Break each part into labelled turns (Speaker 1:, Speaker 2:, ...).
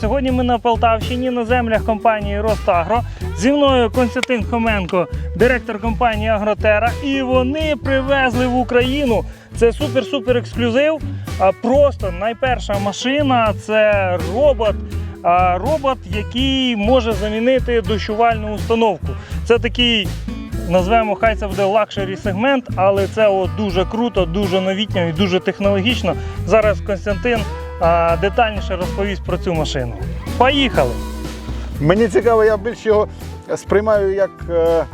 Speaker 1: Сьогодні ми на Полтавщині на землях компанії Ростагро. Зі мною Константин Хоменко, директор компанії Агротера. І вони привезли в Україну. Це супер-супер ексклюзив. Просто найперша машина це робот. Робот, який може замінити дощувальну установку. Це такий назвемо, хай це буде лакшері сегмент, але це от дуже круто, дуже новітньо і дуже технологічно. Зараз Константин детальніше розповість про цю машину. Поїхали!
Speaker 2: Мені цікаво, я більше його сприймаю як е,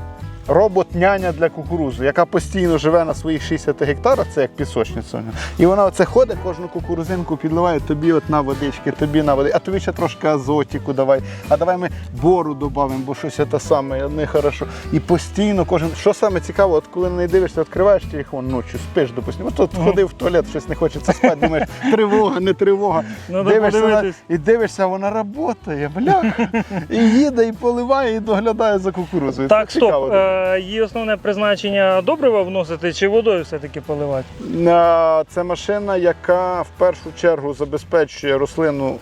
Speaker 2: робот-няня для кукурудзи, яка постійно живе на своїх 60 гектарах, це як пісочниця. І вона оце ходить, кожну кукурузинку підливає тобі от на водички, тобі на води, а тобі ще трошки азотіку давай. А давай ми бору додамо, бо щось це саме нехорошо. І постійно кожен. Що саме цікаво, от коли неї дивишся, відкриваєш телефон ночі, спиш, допустимо. От
Speaker 1: Мгм.
Speaker 2: ходив в туалет, щось не хочеться спати, думаєш, тривога, не тривога.
Speaker 1: Надо
Speaker 2: дивишся на- і дивишся, вона працює, бляха. І їде, і поливає, і доглядає за кукурудзою.
Speaker 1: Так,
Speaker 2: Це цікаво.
Speaker 1: стоп. Е, її основне призначення добрива вносити чи водою все-таки поливати?
Speaker 2: Е, Це машина, яка в першу чергу забезпечує рослину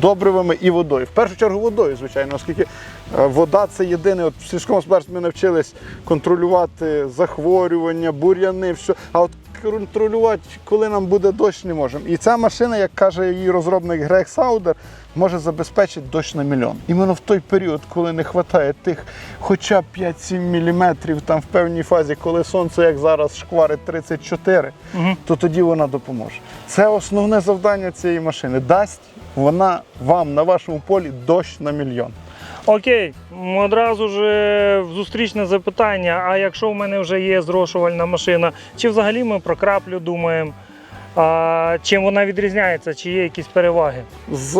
Speaker 2: добривами і водою. В першу чергу водою, звичайно, оскільки е, вода це єдине. От в сільському господарстві ми навчились контролювати захворювання, бур'яни, все. А от контролювати, коли нам буде дощ, не можемо. І ця машина, як каже її розробник Грег Саудер, може забезпечити дощ на мільйон. Іменно в той період, коли не вистачає тих хоча б 5-7 міліметрів там в певній фазі, коли сонце, як зараз, шкварить 34,
Speaker 1: Угу.
Speaker 2: то тоді вона допоможе. Це основне завдання цієї машини. Дасть вона вам на вашому полі дощ на мільйон.
Speaker 1: Окей, одразу ж е, зустрічне запитання. А якщо в мене вже є зрошувальна машина, чи взагалі ми про краплю думаємо? А, чим вона відрізняється, чи є якісь переваги?
Speaker 2: З,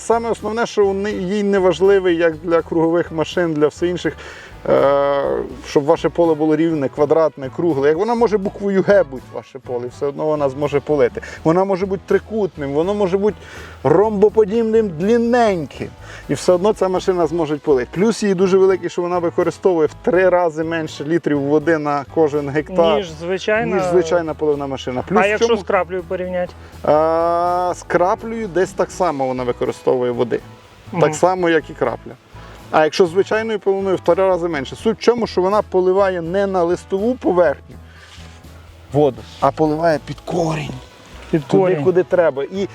Speaker 2: саме основне, що їй не важливий, як для кругових машин, для всіх інших, щоб ваше поле було рівне, квадратне, кругле. Як вона може буквою Г бути ваше поле, і все одно вона зможе полити. Вона може бути трикутним, воно може бути ромбоподібним, длінненьким. І все одно ця машина зможе полити. Плюс її дуже великий, що вона використовує в три рази менше літрів води на кожен гектар,
Speaker 1: Ніж звичайна.
Speaker 2: ніж звичайна поливна машина. Плюс
Speaker 1: а якщо
Speaker 2: чому-
Speaker 1: з краплею порівняти?
Speaker 2: а, з краплею десь так само вона використовує води.
Speaker 1: Мгм.
Speaker 2: Так само, як і крапля. А якщо звичайною поливною в три рази менше. Суть в чому, що вона поливає не на листову поверхню воду, а поливає під корінь,
Speaker 1: Під
Speaker 2: туди,
Speaker 1: корінь.
Speaker 2: куди треба. І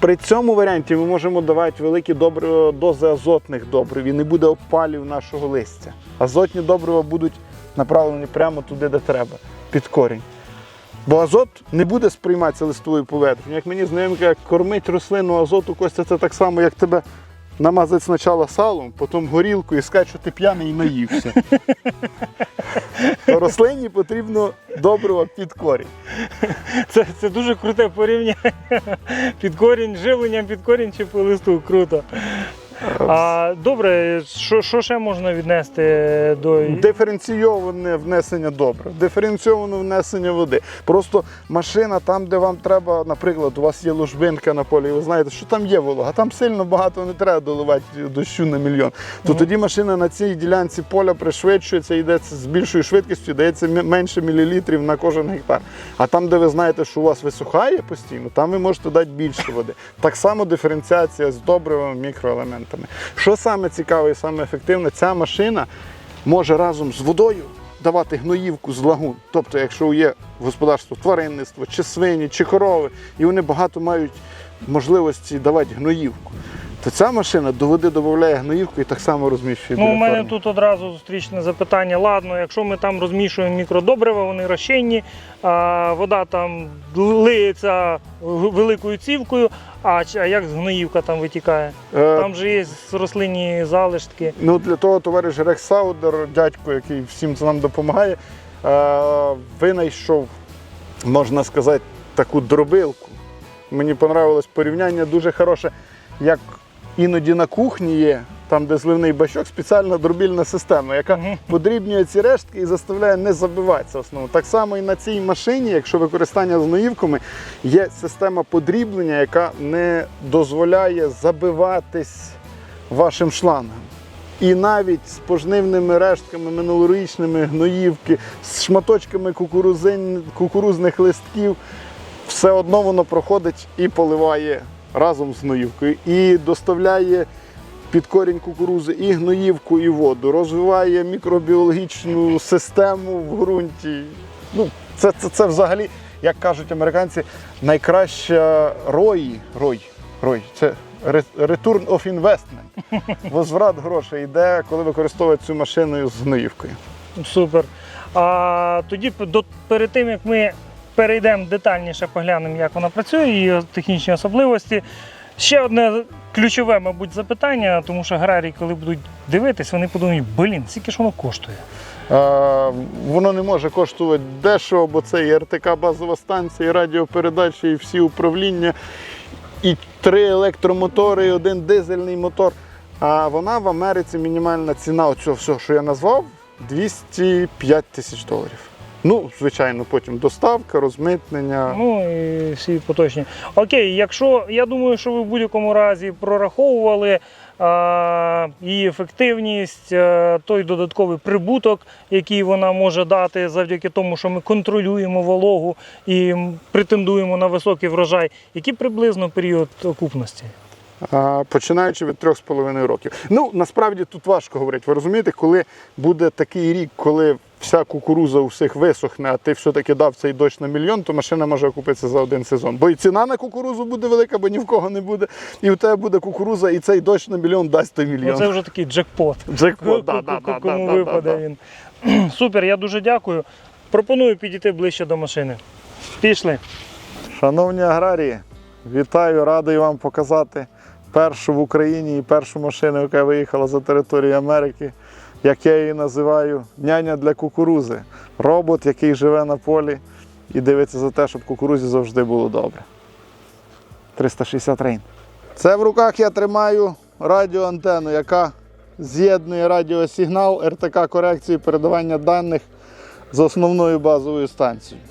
Speaker 2: при цьому варіанті ми можемо давати великі добри- дози азотних добрив і не буде опалів нашого листя. Азотні добрива будуть направлені прямо туди, де треба, під корінь. Бо азот не буде сприйматися листовою поверхнею. Як мені знайомі кажуть, кормить рослину азоту, Костя, це так само, як тебе намазати спочатку салом, потім горілкою і сказати, що ти п'яний і наївся. Рослині потрібно доброго під корінь.
Speaker 1: Це, це дуже круте порівняння. Під корінь, живленням під корінь чи по листу. Круто. А, добре, що, що ще можна віднести до.
Speaker 2: Диференційоване внесення добрив, диференційоване внесення води. Просто машина там, де вам треба, наприклад, у вас є ложбинка на полі, і ви знаєте, що там є волога, там сильно багато не треба доливати дощу на мільйон. То
Speaker 1: Мгм.
Speaker 2: тоді машина на цій ділянці поля пришвидшується, йде з більшою швидкістю, дається менше мілілітрів на кожен гектар. А там, де ви знаєте, що у вас висухає постійно, там ви можете дати більше води. Так само диференціація з добривами, мікроелементами. Що саме цікаве і саме ефективне, ця машина може разом з водою давати гноївку з лагун. Тобто, якщо є в господарство тваринництво, чи свині, чи корови, і вони багато мають можливості давати гноївку, то ця машина до води додає гноївку і так само розміщує.
Speaker 1: Ну, у мене
Speaker 2: коренів.
Speaker 1: тут одразу зустрічне запитання. Ладно, якщо ми там розмішуємо мікродобрива, вони розчинні, а вода там лиється великою цівкою, а, а як гноївка там витікає?
Speaker 2: Е,
Speaker 1: Там же є рослинні залишки.
Speaker 2: Ну, для того товариш Рекс Саудер, дядько, який всім нам допомагає, е, винайшов, можна сказати, таку дробилку. Мені понравилось порівняння дуже хороше, як іноді на кухні є, там, де зливний бачок, спеціальна дробільна система, яка подрібнює ці рештки і заставляє не забиватися основу. Так само і на цій машині, якщо використання з гноївками, є система подріблення, яка не дозволяє забиватись вашим шлангам. І навіть з пожнивними рештками минулорічними гноївки, з шматочками кукурузин, кукурузних листків, все одно воно проходить і поливає разом з гноївкою і доставляє під корінь кукурузи і гноївку, і воду, розвиває мікробіологічну систему в ґрунті. Ну, це, це, це взагалі, як кажуть американці, найкраща рой, рой, рой. Це return of investment. Возврат грошей йде, коли використовують цю машину з гноївкою.
Speaker 1: Супер. А тоді до, перед тим як ми перейдемо детальніше, поглянемо, як вона працює, її технічні особливості. Ще одне ключове, мабуть, запитання, тому що аграрії, коли будуть дивитись, вони подумають, блін, скільки ж воно коштує.
Speaker 2: Е, Воно не може коштувати дешево, бо це і РТК базова станція, і радіопередачі, і всі управління, і три електромотори, і один дизельний мотор. А вона в Америці мінімальна ціна оцього всього, що я назвав, 205 тисяч доларів. Ну, звичайно, потім доставка, розмитнення.
Speaker 1: Ну і всі поточні. Окей, якщо я думаю, що ви в будь-якому разі прораховували а, її ефективність, а, той додатковий прибуток, який вона може дати завдяки тому, що ми контролюємо вологу і претендуємо на високий врожай. Який приблизно період окупності?
Speaker 2: Починаючи від 3,5 років. Ну, насправді тут важко говорити. Ви розумієте, коли буде такий рік, коли вся кукуруза у всіх висохне, а ти все-таки дав цей дощ на мільйон, то машина може окупитися за один сезон. Бо і ціна на кукурузу буде велика, бо ні в кого не буде. І у тебе буде кукуруза, і цей дощ на мільйон дасть той
Speaker 1: Ну,
Speaker 2: мільйон.
Speaker 1: це вже такий джекпот.
Speaker 2: Джекпот, да, да, да,
Speaker 1: Кому
Speaker 2: да, да,
Speaker 1: випаде
Speaker 2: да.
Speaker 1: він. Супер, я дуже дякую. Пропоную підійти ближче до машини. Пішли.
Speaker 2: Шановні аграрії, вітаю, радий вам показати першу в Україні і першу машину, яка виїхала за територію Америки, як я її називаю, няня для кукурузи. Робот, який живе на полі і дивиться за те, щоб кукурузі завжди було добре. 360 рейн. Це в руках я тримаю радіоантенну, яка з'єднує радіосигнал, РТК корекцію передавання даних з основною базовою станцією.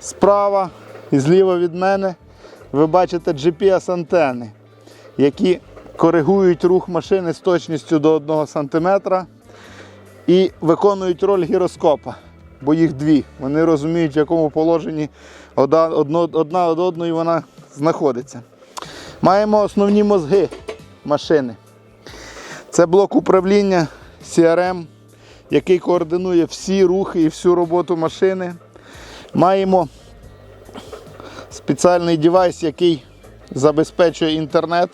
Speaker 2: Справа і зліва від мене ви бачите GPS-антени, які коригують рух машини з точністю до 1 см і виконують роль гіроскопа, бо їх дві. Вони розуміють, в якому положенні одна, од одної вона знаходиться. Маємо основні мозги машини. Це блок управління CRM, який координує всі рухи і всю роботу машини. Маємо спеціальний девайс, який забезпечує інтернет.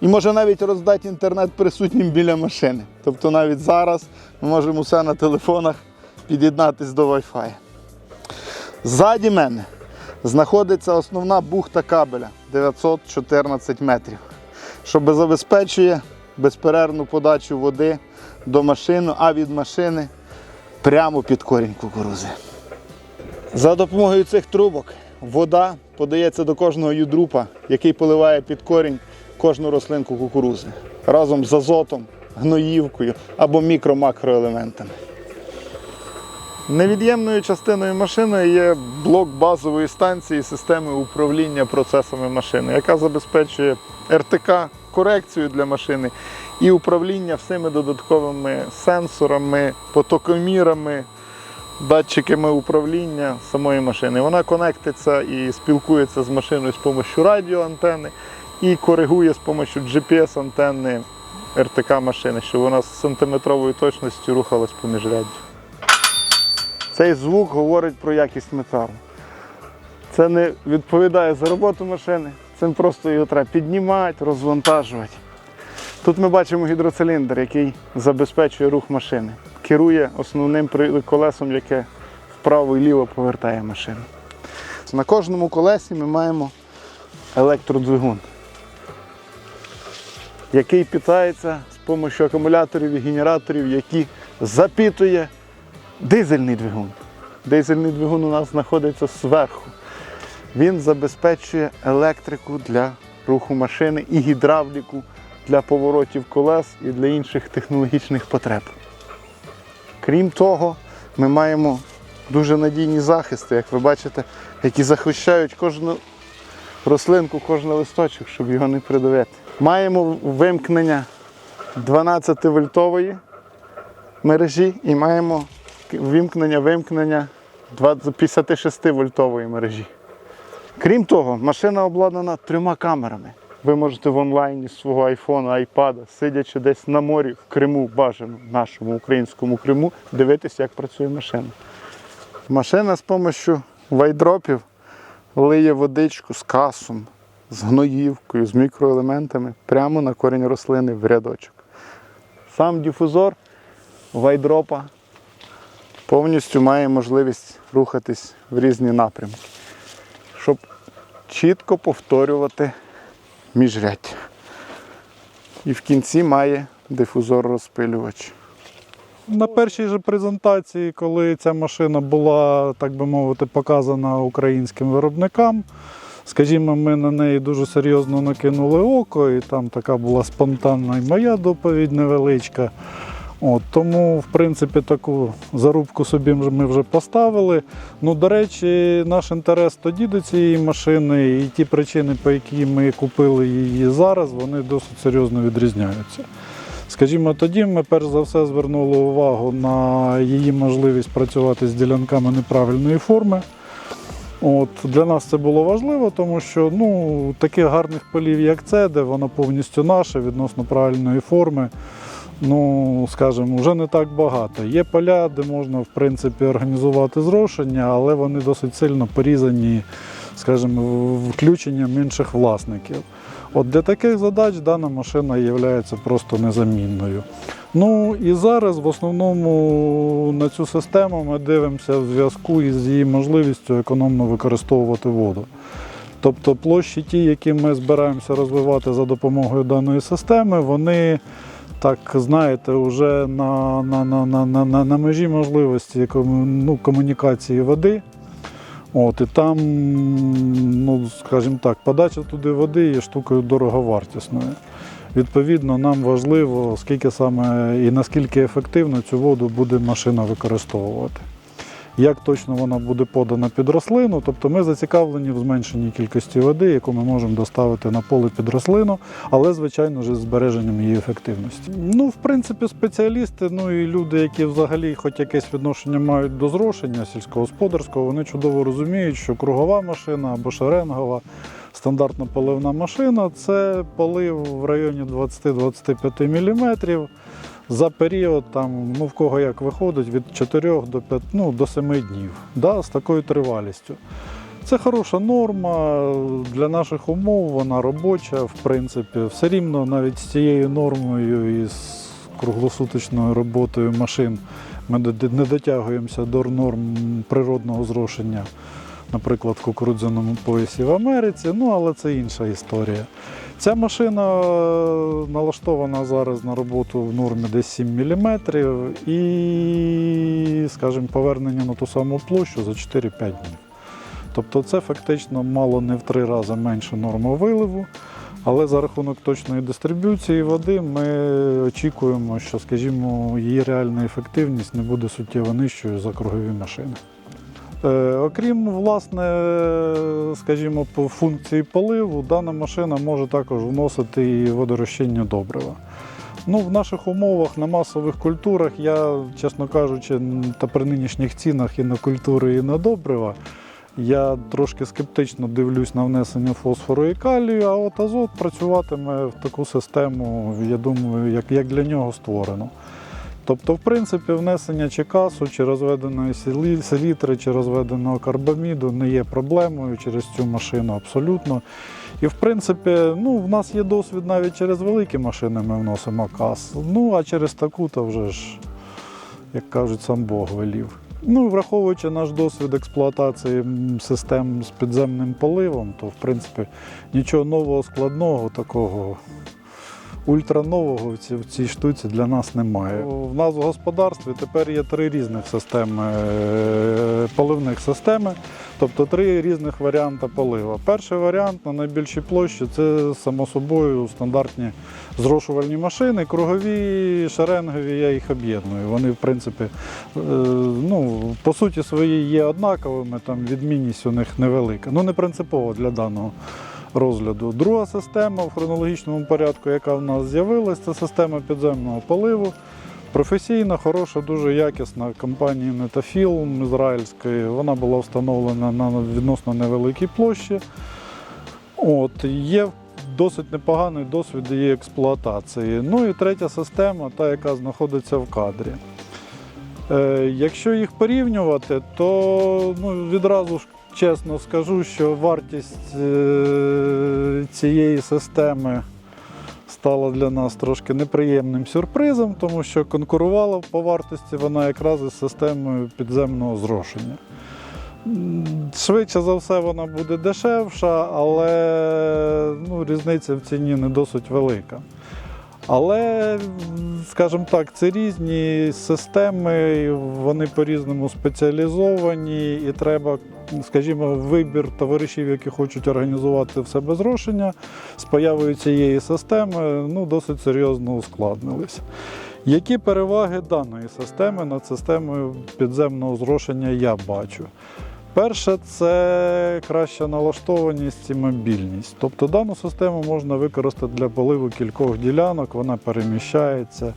Speaker 2: І може навіть роздати інтернет присутнім біля машини. Тобто навіть зараз ми можемо все на телефонах під'єднатись до Wi-Fi. Ззаді мене знаходиться основна бухта кабеля 914 метрів, що забезпечує безперервну подачу води до машини, а від машини прямо під корінь кукурузи. За допомогою цих трубок вода подається до кожного юдрупа, який поливає під корінь кожну рослинку кукурузи разом з азотом, гноївкою або мікро-макроелементами. Невід'ємною частиною машини є блок базової станції системи управління процесами машини, яка забезпечує РТК корекцію для машини і управління всіми додатковими сенсорами, потокомірами, датчиками управління самої машини. Вона конектиться і спілкується з машиною з допомогою радіоантени і коригує з допомогою GPS-антенни РТК машини, щоб вона з сантиметровою точністю рухалась по міжряддю. Цей звук говорить про якість металу. Це не відповідає за роботу машини, цим просто його треба піднімати, розвантажувати. Тут ми бачимо гідроциліндр, який забезпечує рух машини, керує основним колесом, яке вправо і ліво повертає машину. На кожному колесі ми маємо електродвигун, який питається з допомогою акумуляторів і генераторів, які запитує дизельний двигун. Дизельний двигун у нас знаходиться зверху. Він забезпечує електрику для руху машини і гідравліку для поворотів колес і для інших технологічних потреб. Крім того, ми маємо дуже надійні захисти, як ви бачите, які захищають кожну рослинку, кожен листочок, щоб його не придавити. Маємо вимкнення 12-вольтової мережі і маємо вимкнення вимкнення 56 вольтової мережі. Крім того, машина обладнана трьома камерами. Ви можете в онлайні з свого айфона, айпада, сидячи десь на морі в Криму, бажано, нашому українському Криму, дивитися, як працює машина. Машина з допомогою вайдропів лиє водичку з касом, з гноївкою, з мікроелементами прямо на корінь рослини в рядочок. Сам дифузор вайдропа повністю має можливість рухатись в різні напрямки, щоб чітко повторювати міжряддя. І в кінці має дифузор розпилювач.
Speaker 3: На першій же презентації, коли ця машина була, так би мовити, показана українським виробникам, скажімо, ми на неї дуже серйозно накинули око, і там така була спонтанна і моя доповідь невеличка. От, тому, в принципі, таку зарубку собі ми вже поставили. Ну, до речі, наш інтерес тоді до цієї машини і ті причини, по які ми купили її зараз, вони досить серйозно відрізняються. Скажімо, тоді ми перш за все звернули увагу на її можливість працювати з ділянками неправильної форми. От, для нас це було важливо, тому що ну, таких гарних полів, як це, де воно повністю наше, відносно правильної форми, ну, скажімо, вже не так багато. Є поля, де можна в принципі організувати зрошення, але вони досить сильно порізані, скажімо, включенням інших власників. От для таких задач дана машина є просто незамінною. Ну і зараз в основному на цю систему ми дивимося в зв'язку із її можливістю економно використовувати воду. Тобто площі ті, які ми збираємося розвивати за допомогою даної системи, вони так знаєте, вже на, на, на, на, на, на, межі можливості ну, комунікації води. От, і там, ну, скажімо так, подача туди води є штукою дороговартісною. Відповідно, нам важливо, скільки саме і наскільки ефективно цю воду буде машина використовувати. Як точно вона буде подана під рослину, тобто ми зацікавлені в зменшенні кількості води, яку ми можемо доставити на поле під рослину, але, звичайно з збереженням її ефективності. Ну, в принципі, спеціалісти, ну і люди, які взагалі хоч якесь відношення мають до зрошення сільськогосподарського, вони чудово розуміють, що кругова машина або шеренгова стандартна поливна машина це полив в районі 20-25 мм за період, там, ну, в кого як виходить, від 4 до 5, ну, до 7 днів да, з такою тривалістю. Це хороша норма для наших умов, вона робоча, в принципі. Все рівно навіть з цією нормою і з круглосуточною роботою машин ми не дотягуємося до норм природного зрошення, наприклад, в кукурудзяному поясі в Америці, ну але це інша історія. Ця машина е, налаштована зараз на роботу в нормі десь 7 мм і, скажімо, повернення на ту саму площу за 4-5 днів. Тобто це фактично мало не в три рази менше норми виливу, але за рахунок точної дистриб'юції води ми очікуємо, що, скажімо, її реальна ефективність не буде суттєво нижчою за кругові машини. Е, Окрім власне, скажімо, функції поливу, дана машина може також вносити і водорозчинні добрива. Ну, в наших умовах на масових культурах я, чесно кажучи, та при нинішніх цінах і на культури, і на добрива. Я трошки скептично дивлюсь на внесення фосфору і калію, а от азот працюватиме в таку систему, я думаю, як, як для нього створено. Тобто, в принципі, внесення чи касу, чи розведеної селітри, чи розведеного карбаміду не є проблемою через цю машину абсолютно. І в принципі, ну, в нас є досвід навіть через великі машини ми вносимо кас. Ну, а через таку, то вже ж, як кажуть, сам Бог велів. Ну, враховуючи наш досвід експлуатації систем з підземним поливом, то в принципі нічого нового складного такого ультранового в цій, в цій штуці для нас немає. В нас в господарстві тепер є три різних системи е, поливних системи, тобто три різних варіанти полива. Перший варіант на найбільшій площі це само собою стандартні зрошувальні машини, кругові, шеренгові, я їх об'єдную. Вони, в принципі, е, ну, по суті своїй є однаковими, там відмінність у них невелика. Ну, не принципово для даного розгляду. Друга система в хронологічному порядку, яка в нас з'явилася, це система підземного поливу. Професійна, хороша, дуже якісна компанія Netafilm ізраїльської. Вона була встановлена на відносно невеликій площі. От, є досить непоганий досвід її експлуатації. Ну і третя система, та, яка знаходиться в кадрі. Е, Якщо їх порівнювати, то ну, відразу ж чесно скажу, що вартість е, цієї системи стала для нас трошки неприємним сюрпризом, тому що конкурувала по вартості вона якраз із системою підземного зрошення. Швидше за все, вона буде дешевша, але ну, різниця в ціні не досить велика. Але, скажімо так, це різні системи, вони по-різному спеціалізовані, і треба, скажімо, вибір товаришів, які хочуть організувати в себе зрошення з появою цієї системи, ну, досить серйозно ускладнилися. Які переваги даної системи над системою підземного зрошення я бачу? Перше, це краща налаштованість і мобільність. Тобто дану систему можна використати для поливу кількох ділянок, вона переміщається. Е,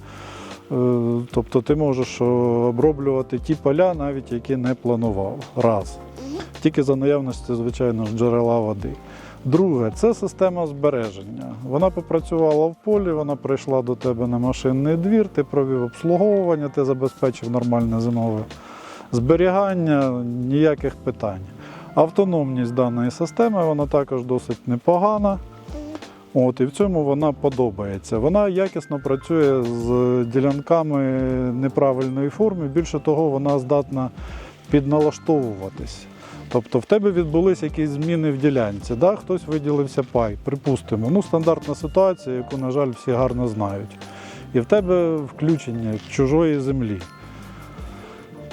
Speaker 3: Тобто ти можеш е, оброблювати ті поля, навіть які не планував. Раз. Тільки за наявності, звичайно, джерела води. Друге, це система збереження. Вона попрацювала в полі, вона прийшла до тебе на машинний двір, ти провів обслуговування, ти забезпечив нормальне зимове зберігання, ніяких питань. Автономність даної системи вона також досить непогана. От, і в цьому вона подобається. Вона якісно працює з ділянками неправильної форми. Більше того, вона здатна підналаштовуватись. Тобто в тебе відбулись якісь зміни в ділянці, да? хтось виділився пай, припустимо. Ну, стандартна ситуація, яку, на жаль, всі гарно знають. І в тебе включення чужої землі.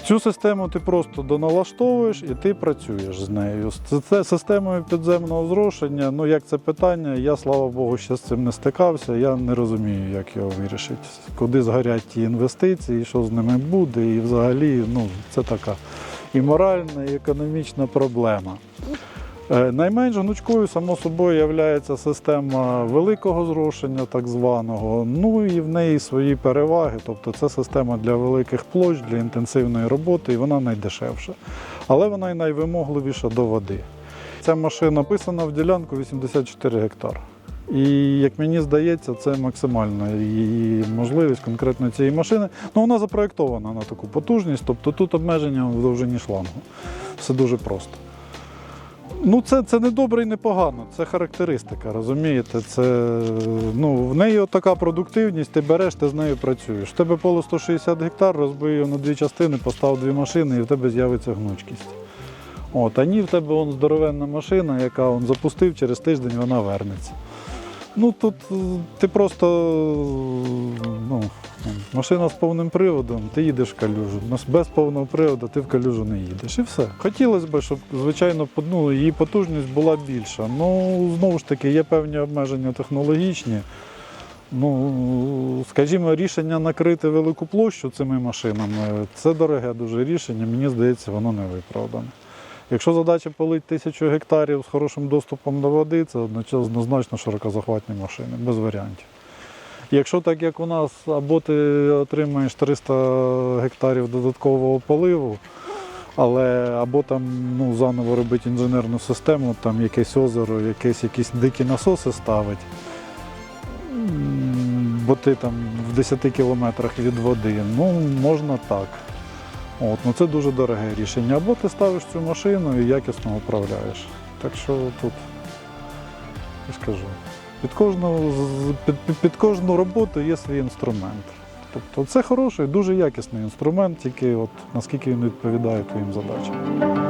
Speaker 3: Цю систему ти просто доналаштовуєш і ти працюєш з нею. З системою підземного зрошення, ну як це питання, я слава Богу, ще з цим не стикався. Я не розумію, як його вирішити. Куди згорять ті інвестиції, що з ними буде, і взагалі ну, це така і моральна, і економічна проблема. Е, Найменш гнучкою, само собою, є система великого зрошення, так званого. Ну і в неї свої переваги. Тобто це система для великих площ, для інтенсивної роботи, і вона найдешевша. Але вона і найвимогливіша до води. Ця машина писана в ділянку 84 гектар. І як мені здається, це максимальна її можливість конкретно цієї машини. Ну, вона запроєктована на таку потужність, тобто тут обмеження в довжині шлангу. Все дуже просто. Ну, це, це не добре і не погано, це характеристика, розумієте? Це, ну, в неї така продуктивність, ти береш, ти з нею працюєш. В тебе поле 160 гектар, розбий його на дві частини, постав дві машини і в тебе з'явиться гнучкість. От, а ні, в тебе он здоровенна машина, яка он запустив, через тиждень вона вернеться. Ну тут е, ти просто ну, машина з повним приводом, ти їдеш в калюжу. Без повного приводу ти в калюжу не їдеш. І все. Хотілося б, щоб звичайно ну, її потужність була більша. Ну знову ж таки, є певні обмеження технологічні. Ну, скажімо, рішення накрити велику площу цими машинами це дороге дуже рішення. Мені здається, воно не виправдане. Якщо задача полить тисячу гектарів з хорошим доступом до води, це однозначно широкозахватні машини, без варіантів. Якщо так як у нас, або ти отримаєш 300 гектарів додаткового поливу, але або там ну, заново робити інженерну систему, там якесь озеро, якесь, якісь дикі насоси ставить, бо ти там в 10 кілометрах від води, ну можна так. От, ну це дуже дороге рішення. Або ти ставиш цю машину і якісно управляєш. Так що тут, я скажу, під кожну, під, під, кожну роботу є свій інструмент. Тобто це хороший, дуже якісний інструмент, тільки от наскільки він відповідає твоїм задачам.